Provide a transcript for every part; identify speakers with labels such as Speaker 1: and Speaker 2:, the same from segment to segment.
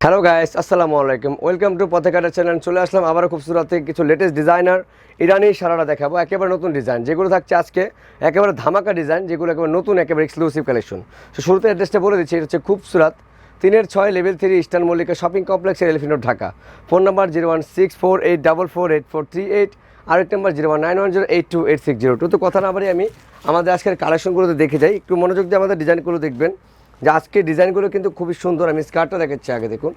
Speaker 1: Hello guys আসসালামু আলাইকুম welcome to পথেঘাটা channel চলে আসলাম আবারও খুব সুরাত কিছু লেটেস্ট ডিজাইনার ইরানি সারাটা দেখাবো একেবারে নতুন ডিজাইন যেগুলো থাকছে আজকে একেবারে ধামাকা ডিজাইন যেগুলো একেবারে নতুন একেবারে এক্সক্লুসিভ কালেকশন তো শুরুতে অ্যাড্রেসটা বলে দিচ্ছি এটা হচ্ছে খুব সুরাত তিনের ছয় level three Eastern Mallika shopping complex এলিফিনো Dhaka phone number zero one six four eight double four eight four three eight আরেক number zero one nine one zero eight two eight six zero two তো কথা না বাড়ি আমি আমাদের আজকের কালেকশনগুলোতে দেখে যাই। একটু মনোযোগ দিয়ে আমাদের ডিজাইনগুলো দেখবেন। যে আজকে ডিজাইনগুলো কিন্তু খুবই সুন্দর। আমি স্কার্টটা দেখাচ্ছি আগে, দেখুন।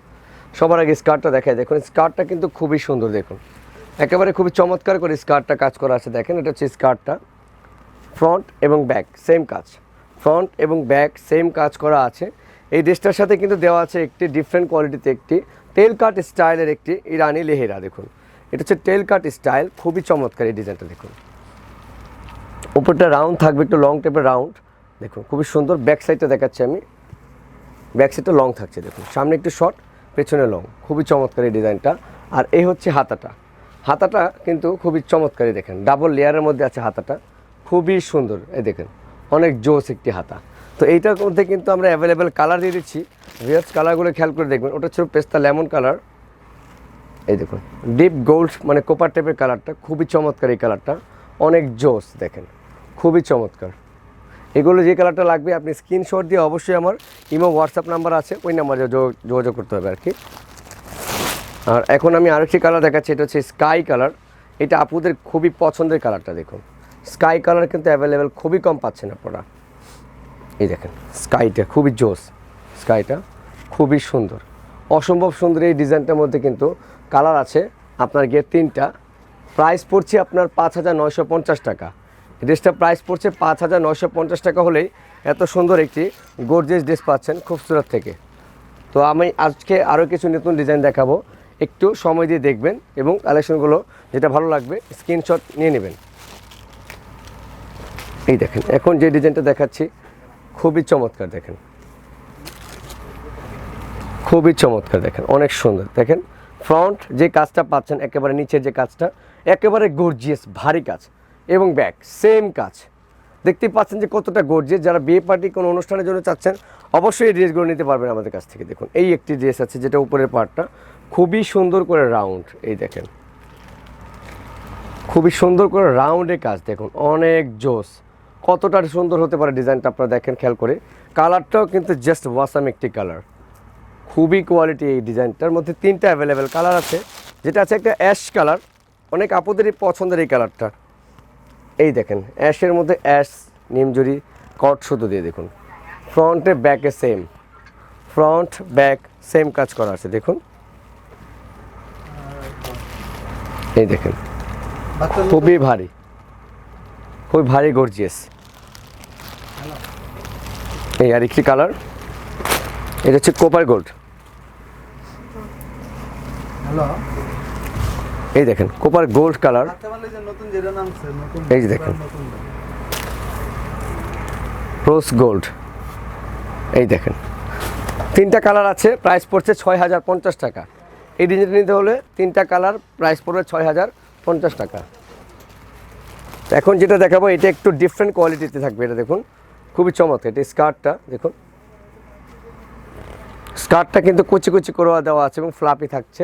Speaker 1: সবার আগে স্কার্টটা দেখাই। দেখুন, স্কার্টটা কিন্তু খুবই সুন্দর, দেখুন। একেবারে খুবই চমৎকার করে স্কার্টটা কাজ করা আছে, দেখেন। এটা হচ্ছে স্কার্টটা। ফ্রন্ট এবং ব্যাক, সেম কাজ। ফ্রন্ট এবং ব্যাক, সেম কাজ করা আছে। এই ড্রেসটার সাথে কিন্তু দেওয়া আছে একটি ডিফারেন্ট কোয়ালিটিতে একটি টেল কাট স্টাইলের একটি ইরানি লেহেরা, দেখুন। এটা হচ্ছে টেল কাট স্টাইল খুবই চমৎকার এই ডিজাইনটা, দেখুন। উপরটা রাউন্ড থাকবে, একটু লং টাইপের রাউন্ড দেখুন। খুবই সুন্দর ব্যাক সাইডটা দেখাচ্ছি আমি। ব্যাক সাইডটা লং থাকছে, দেখুন। সামনে একটু শর্ট পেছনে লং খুবই চমৎকার এই ডিজাইনটা। আর এই হচ্ছে হাতাটা। হাতাটা কিন্তু খুবই চমৎকারই দেখেন। ডাবল লেয়ারের মধ্যে আছে হাতাটা। খুবই সুন্দর, এই দেখেন। অনেক জোস একটি হাতা। তো এইটার মধ্যে কিন্তু আমরা অ্যাভেলেবেল কালার দিয়ে দিচ্ছি। রিয়ার্স কালারগুলো খেয়াল করে দেখবেন। ওটা হচ্ছে পেস্তা লেমন কালার এই দেখুন। ডিপ গোল্ড মানে কোপার টাইপের কালারটা খুবই চমৎকার এই কালারটা অনেক জোস, দেখেন। খুবই চমৎকার। এগুলো যে কালারটা লাগবে, আপনি স্ক্রিনশট দিয়ে অবশ্যই আমার ইমো হোয়াটসঅ্যাপ নাম্বার আছে, ওই নাম্বারে যোগ- যোগাযোগ করতে হবে আর কি আর এখন আমি আরেকটি কালার দেখাচ্ছি, এটা হচ্ছে স্কাই কালার এটা আপুদের খুবই পছন্দের কালারটা দেখুন। স্কাই কালার কিন্তু অ্যাভেলেবেল খুবই কম পাচ্ছেন আপনারা। এই দেখেন স্কাইটা খুবই জোস। স্কাইটা খুবই সুন্দর। অসম্ভব সুন্দর এই ডিজাইনটার মধ্যে কিন্তু কালার আছে। আপনার গিয়ে তিনটা। প্রাইস পড়ছে আপনার পাঁচ হাজার পঞ্চাশ টাকা। ড্রেসটা প্রাইস পড়ছে পাঁচ হাজার নয়শো পঞ্চাশ টাকা হলেই এত সুন্দর একটি গোর্জেস ড্রেস পাচ্ছেন খুবসুরত থেকে। তো আমি আজকে আরও কিছু নতুন ডিজাইন দেখাবো। একটু সময় দিয়ে দেখবেন এবং কালেকশনগুলো যেটা ভালো লাগবে স্ক্রিনশট নিয়ে নেবেন। এই দেখেন, এখন যে ডিজাইনটা দেখাচ্ছি, খুবই চমৎকার দেখেন। খুবই চমৎকার দেখেন, অনেক সুন্দর। দেখেন ফ্রন্ট যে কাজটা পাচ্ছেন, একেবারে নিচের যে কাজটা, একেবারে গর্জিয়াস ভারী কাজ। এবং ব্যাক সেম কাজ। দেখতেই পাচ্ছেন যে কতটা গর্জিয়াস যারা বিয়ে পার্টি কোনো অনুষ্ঠানের জন্য চাচ্ছেন, অবশ্যই এই ড্রেসগুলো নিতে পারবেন আমাদের কাছ থেকে। দেখুন, এই একটি ড্রেস আছে যেটা উপরের পার্টটা খুবই সুন্দর করে রাউন্ড এই দেখেন। খুবই সুন্দর করে রাউন্ডে কাজ, দেখুন, অনেক জোস। কতটা সুন্দর হতে পারে ডিজাইনটা আপনারা দেখেন, খেয়াল করে। কালারটাও কিন্তু জাস্ট ওয়াসাম একটি কালার খুবই কোয়ালিটি এই ডিজাইনটার মধ্যে তিনটা অ্যাভেলেবেল কালার আছে। যেটা আছে একটা অ্যাশ কালার অনেক আপুদেরই পছন্দের এই কালারটা এই দেখেন অ্যাশের মধ্যে অ্যাশ নিমজুরি কট সুতো দিয়ে দেখুন। ফ্রন্টে ব্যাকে সেম। ফ্রন্ট ব্যাক সেম কাজ করা আছে দেখুন। এই দেখেন খুবই ভারী। খুবই ভারী গর্জিয়াস এই আর একটি কালার এটা হচ্ছে কোপার গোল্ড
Speaker 2: হ্যালো
Speaker 1: এই দেখেন কোপার গোল্ড কালার এই যে দেখেন। রোজ গোল্ড এই দেখেন। তিনটা কালার আছে প্রাইস পড়ছে ছয় হাজার পঞ্চাশ টাকা। এই ডিজাইনটা নিতে হলে তিনটা কালার প্রাইস পড়বে ছয় হাজার পঞ্চাশ টাকা। এখন যেটা দেখাবো এটা একটু ডিফারেন্ট কোয়ালিটিতে থাকবে এটা দেখুন। খুবই চমৎকার এটা স্কার্টটা দেখুন। স্কার্টটা কিন্তু কুচি কুচি করে দেওয়া আছে এবং ফ্লাপি থাকছে।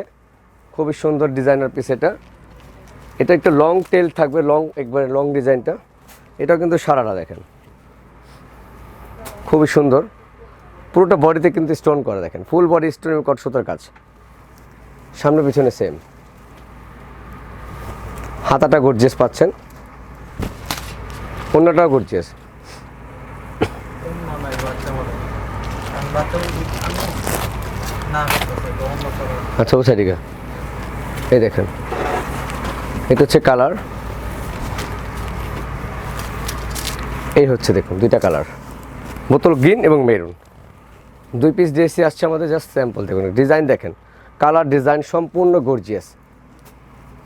Speaker 1: খুবই সুন্দর ডিজাইনার পিস এটা। এটা একটা লং টেল থাকবে লং একবারে লং ডিজাইনটা। এটাও কিন্তু সারাটা দেখেন। খুবই সুন্দর। পুরোটা বডিতে কিন্তু স্টোন করা দেখেন। ফুল বডি স্টোন কট সুতার কাজ। সামনে পিছনে সেম হাতাটা গর্জিয়াস পাচ্ছেন। অন্যটাও গর্জিয়াস আচ্ছা ও সাইডিকা এই দেখেন। এটা হচ্ছে কালার। এই হচ্ছে দেখুন, দুইটা কালার। বোতল গ্রিন এবং মেরুন। দুই পিস ড্রেসই আসছে আমাদের জাস্ট স্যাম্পল দেখুন। ডিজাইন দেখেন। কালার ডিজাইন সম্পূর্ণ গর্জিয়াস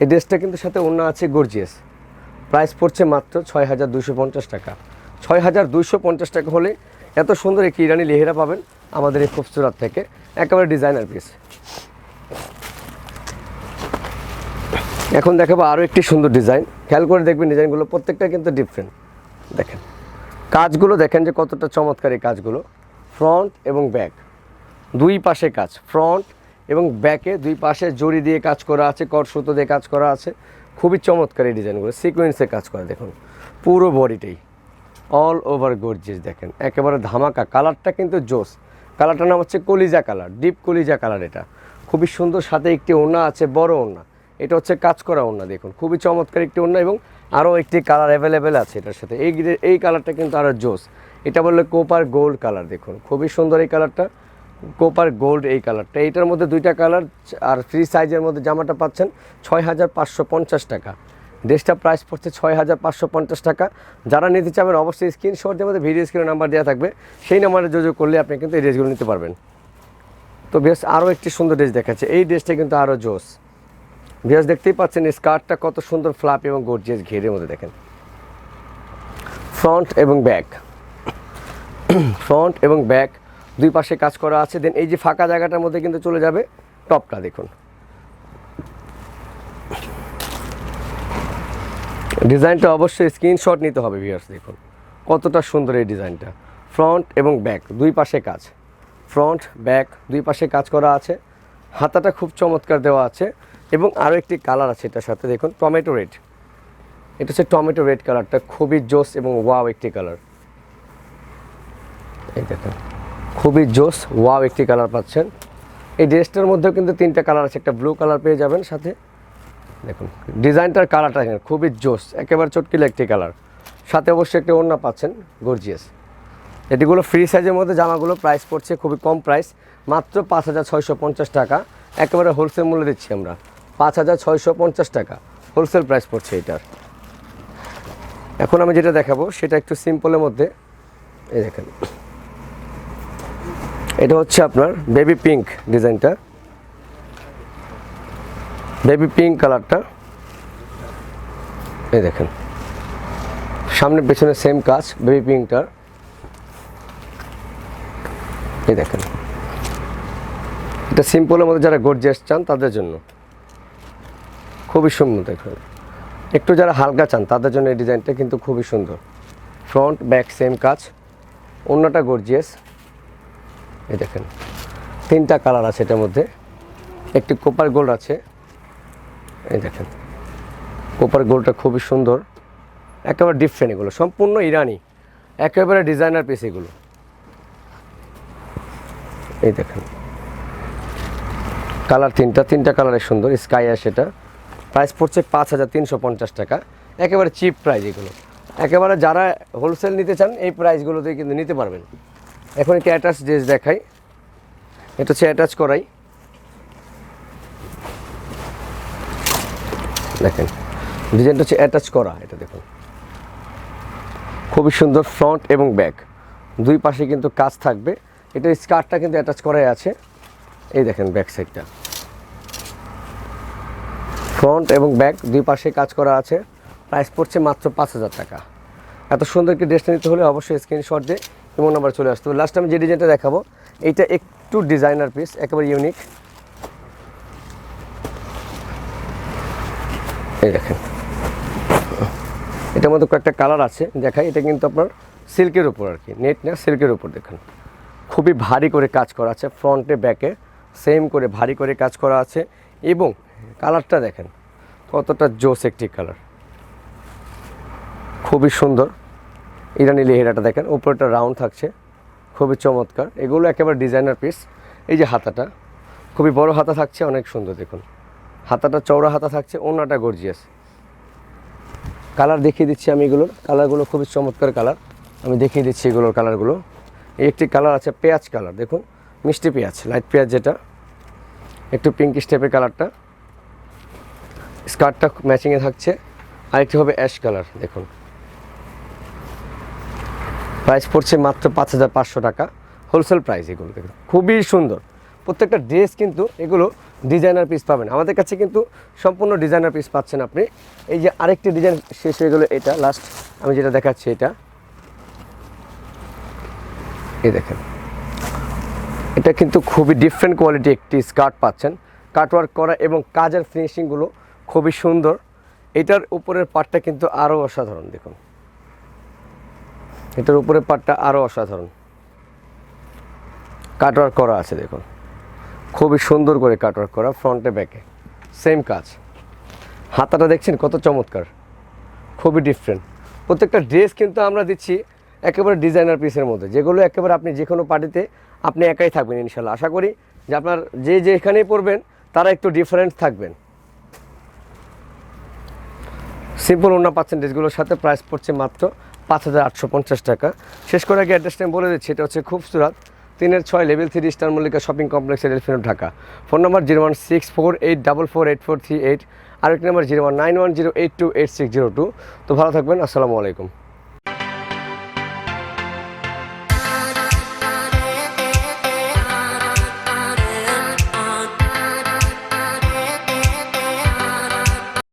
Speaker 1: এই ড্রেসটা কিন্তু সাথে অন্য আছে গর্জিয়াস প্রাইস পড়ছে মাত্র ছয় হাজার দুশো পঞ্চাশ টাকা। ছয় হাজার দুশো পঞ্চাশ টাকা হলে এত সুন্দর একটি ইরানি লেহেরা পাবেন আমাদের এই খুবসুরাত থেকে। একেবারে ডিজাইনার পিস এখন দেখাবো আরও একটি সুন্দর ডিজাইন খেয়াল করে দেখবেন ডিজাইনগুলো প্রত্যেকটা কিন্তু ডিফারেন্ট দেখেন, কাজগুলো দেখেন যে কতটা চমৎকার এই কাজগুলো। ফ্রন্ট এবং ব্যাক দুই পাশে কাজ ফ্রন্ট এবং ব্যাকে দুই পাশে জড়ি দিয়ে কাজ করা আছে কট সুতো দিয়ে কাজ করা আছে। খুবই চমৎকার এই ডিজাইনগুলো সিকোয়েন্সে কাজ করা, দেখুন। পুরো বডিটাই অল ওভার গর্জিয়াস দেখেন। একেবারে ধামাকা। কালারটা কিন্তু জোস। কালারটার নাম হচ্ছে কলিজা কালার ডিপ কলিজা কালার এটা। খুবই সুন্দর, সাথে একটি ওনা আছে, বড় ওড়না। এটা হচ্ছে কাজ করা ওড়না, দেখুন। খুবই চমৎকার একটি ওড়না এবং আরও একটি কালার অ্যাভেলেবেল আছে এটার সাথে। এই এই কালারটা কিন্তু আরও জোস। এটা বললে কোপার গোল্ড কালার, দেখুন। খুবই সুন্দর এই কালারটা। কোপার গোল্ড এই কালারটা। এইটার মধ্যে দুইটা কালার, আর ফ্রি সাইজের মধ্যে জামাটা পাচ্ছেন ছয় হাজার পাঁচশো পঞ্চাশ টাকা। ড্রেসটা প্রাইস পড়ছে ছয় হাজার পাঁচশো পঞ্চাশ টাকা। যারা নিতে চাবেন অবশ্যই স্ক্রিনশট দিয়ে মধ্যে ভিডিও স্ক্রিনের নাম্বার দেওয়া থাকবে। সেই নাম্বারে যোগাযোগ করলে আপনি কিন্তু এই ড্রেসগুলো নিতে পারবেন। তো বেশ আরও একটি সুন্দর ড্রেস দেখাচ্ছে। এই ড্রেসটা কিন্তু আরও জোস। বেশ দেখতেই পাচ্ছেন স্কার্টটা কত সুন্দর ফ্লাপ এবং গর্জিয়াস ঘেরের মধ্যে দেখেন। ফ্রন্ট এবং ব্যাক ফ্রন্ট এবং ব্যাক দুই পাশে কাজ করা আছে। দেন এই যে ফাঁকা জায়গাটার মধ্যে কিন্তু চলে যাবে টপটা দেখুন। ডিজাইনটা অবশ্যই স্ক্রিনশট নিতে হবে ভিউয়ার্স দেখুন। কতটা সুন্দর এই ডিজাইনটা ফ্রন্ট এবং ব্যাক দুই পাশে কাজ। ফ্রন্ট ব্যাক দুই পাশে কাজ করা আছে। হাতাটা খুব চমৎকার দেওয়া আছে। এবং আরও একটি কালার আছে এটার সাথে, দেখুন টমেটো রেড এটা হচ্ছে টমেটো রেড কালারটা খুবই জোস এবং ওয়াও একটি কালার এই দেখুন, খুবই জোস ওয়াও একটি কালার পাচ্ছেন। এই ড্রেসটার মধ্যেও কিন্তু তিনটা কালার আছে, একটা ব্লু কালার পেয়ে যাবেন সাথে। দেখুন ডিজাইনটার কালারটা খুবই জোস, একেবারে চটকিলে একটি কালার সাথে অবশ্যই একটা ওড়না পাচ্ছেন গর্জিয়াস এটিগুলো ফ্রি সাইজের মধ্যে জামাগুলো প্রাইস পড়ছে খুবই কম প্রাইস মাত্র পাঁচ হাজার পঞ্চাশ টাকা। একেবারে হোলসেল মূল্যে দিচ্ছি আমরা। পাঁচ হাজার ছয়শো পঞ্চাশ টাকা। হোলসেল প্রাইস পড়ছে এটার। এখন আমি যেটা দেখাবো, সেটা একটু সিম্পলের মধ্যে। এই দেখেন। এটা হচ্ছে আপনার বেবি পিঙ্ক ডিজাইনটা। বেবি পিঙ্ক কালারটা। এই দেখেন। সামনে পেছনে সেম কাজ, বেবি পিঙ্কটার। এই দেখেন। এটা সিম্পলের মধ্যে যারা গর্জিয়াস চান, তাদের জন্য। খুবই সুন্দর দেখুন একটু যারা হালকা চান, তাদের জন্য এই ডিজাইনটা কিন্তু খুবই সুন্দর। ফ্রন্ট ব্যাক সেম কাজ। অন্যটা গর্জিয়াস এই দেখেন, তিনটা কালার আছে এটার মধ্যে। একটি কোপার গোল্ড আছে। এই দেখেন কোপার গোল্ডটা খুবই সুন্দর। একেবারে ডিফারেন্ট এগুলো, সম্পূর্ণ ইরানি। একেবারে ডিজাইনার পিস এগুলো। এই দেখেন কালার তিনটা তিনটা কালারের সুন্দর স্কাই এটা। প্রাইস পড়ছে পাঁচ হাজার তিনশো পঞ্চাশ টাকা। একেবারে চিপ প্রাইস এগুলো। একেবারে যারা হোলসেল নিতে চান, এই প্রাইসগুলোতে কিন্তু নিতে পারবেন। এখন একটি অ্যাটাচ ড্রেস দেখাই। এটা হচ্ছে অ্যাটাচ করাই। দেখেন ডিজাইনটা হচ্ছে অ্যাটাচ করা, এটা দেখুন। খুবই সুন্দর ফ্রন্ট এবং ব্যাক দুই পাশে কিন্তু কাজ থাকবে। এটা স্কার্টটা কিন্তু অ্যাটাচ করাই আছে। এই দেখেন ব্যাক সাইডটা ফ্রন্ট এবং ব্যাক দুই পাশে কাজ করা আছে। প্রাইস পড়ছে মাত্র পাঁচ হাজার টাকা। এত সুন্দর একটি ড্রেসটা নিতে হলে অবশ্যই স্ক্রিনশট দিয়ে এমন নাম্বার চলে আসতে হবে। লাস্ট আমি যে ডিজাইনটা দেখাবো, এইটা একটু ডিজাইনার পিস একেবারে ইউনিক এই দেখেন। এটার মধ্যে কয়েকটা কালার আছে, দেখাই। এটা কিন্তু আপনার সিল্কের উপর আর কি। নেট না, সিল্কের উপর, দেখেন। খুবই ভারী করে কাজ করা আছে ফ্রন্টে ব্যাকে সেম করে ভারী করে কাজ করা আছে। এবং কালারটা দেখেন, কতটা জোস একটি কালার। খুবই সুন্দর। ইরানি লেহেরাটা দেখেন, উপরটা রাউন্ড থাকছে, খুবই চমৎকার। এগুলো একেবারে ডিজাইনার পিস, এই যে হাতাটা। খুবই বড় হাতা থাকছে, অনেক সুন্দর দেখুন। হাতাটা চওড়া হাতা থাকছে, ওনাটা গর্জিয়াস। কালার দেখিয়ে দিচ্ছি আমি এগুলোর। কালারগুলো খুবই চমৎকার কালার। আমি দেখিয়ে দিচ্ছি এগুলোর কালারগুলো। একটি কালার আছে পেঁয়াজ কালার, দেখুন, মিষ্টি পেঁয়াজ, লাইট পেঁয়াজ যেটা। একটু পিঙ্ক স্টেপের কালারটা স্কার্টটা ম্যাচিংয়ে থাকছে। আরেকটি হবে অ্যাশ কালার দেখুন। প্রাইস পড়ছে মাত্র পাঁচ হাজার পাঁচশো টাকা। হোলসেল প্রাইস এগুলো, দেখুন। খুবই সুন্দর। প্রত্যেকটা ড্রেস কিন্তু এগুলো ডিজাইনার পিস পাবেন। আমাদের কাছে কিন্তু সম্পূর্ণ ডিজাইনার পিস পাচ্ছেন আপনি। এই যে আরেকটি ডিজাইন শেষ হয়ে গেলো এটা লাস্ট আমি যেটা দেখাচ্ছি এটা। এই দেখেন। এটা কিন্তু খুবই ডিফারেন্ট কোয়ালিটি একটি স্কার্ট পাচ্ছেন। কাটওয়ার্ক করা এবং কাজের ফিনিশিংগুলো খুবই সুন্দর। এটার উপরের পার্টটা কিন্তু আরও অসাধারণ, দেখুন। এটার উপরের পার্টটা আরও অসাধারণ। কাটওয়ার্ক করা আছে, দেখুন। খুবই সুন্দর করে কাটওয়ার্ক করা ফ্রন্টে ব্যাকে সেম কাজ। হাতাটা দেখছেন কত চমৎকার। খুবই ডিফারেন্ট প্রত্যেকটা ড্রেস কিন্তু আমরা দিচ্ছি একেবারে ডিজাইনার পিসের মধ্যে। যেগুলো একেবারে আপনি যে কোনো পার্টিতে আপনি একাই থাকবেন ইনশাল্লাহ। আশা করি যে আপনার যে যেখানেই পড়বেন, তারা একটু ডিফারেন্ট থাকবেন। সিম্পল ওনা পার্সেন্টেজগুলোর সাথে প্রাইস পড়ছে মাত্র পাঁচ হাজার আটশো পঞ্চাশ টাকা। শেষ করে আগে অ্যাড্রেসটা আমি বলে দিচ্ছি, এটা হচ্ছে খুবসুরাত। তিনের ছয় level three star Mallika shopping complex এলফিনো Dhaka phone number zero one six four eight double four eight four three eight আরেকটি number zero one nine one zero eight two eight six zero two তো ভালো থাকবেন আসসালামু আলাইকুম